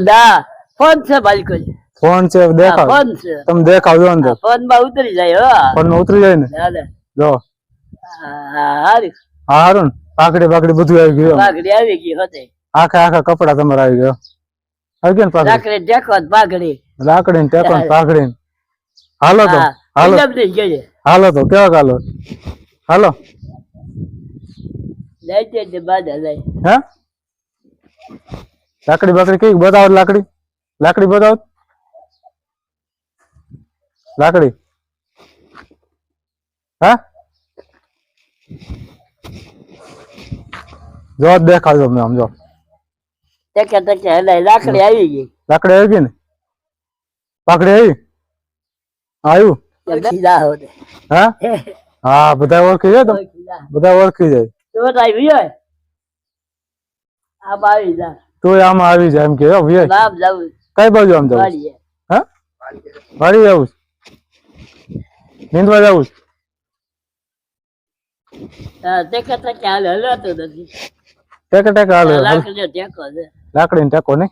દા ફોન છે બાલકુલ ફોન છે દેખાવ ફોન છે. તમે દેખાવ જો અંદર ફોનમાં ઉતરી જાય હો. ફોનમાં ઉતરી જાય ને. જો. હારી. હારું પાકડી બાકડી બધું આવી ગયું પાકડી આવી ગઈ હોતે આખા આખા કપડા તમારા આવી ગયો. આવી ગયો ને પાકડી લાકડી ટેકો ને પાઘડી. લાકડી ટેકો પાકડી હાલો તો હાલો. હાલો તો કેવા હાલો હાલો. છે તે બાદ જાય હે? લાકડી બાકડી કઈ બતાવો તો લાકડી લાકડી બતાવો તો. લાકડી હા જો જ દેખાડજો મેં આમ જો ટેકે ટેકે હલાય લાકડી આવી ગઈ લાકડી આવી ગઈ ને પાકડી આવી આવ્યું ખીદા હોતે હા હા બધા ઓળખી જાય તમે ખીદા બધા ઓળખી જાય તો આવી હોય આ બાવી જા તોય આમાં આવી જાય એમ કે. કઈ બાજુ આમ જવું હા? વાડી જવું નીંદવા જવું ટેકે લાકડી ને ટેકો નહીં?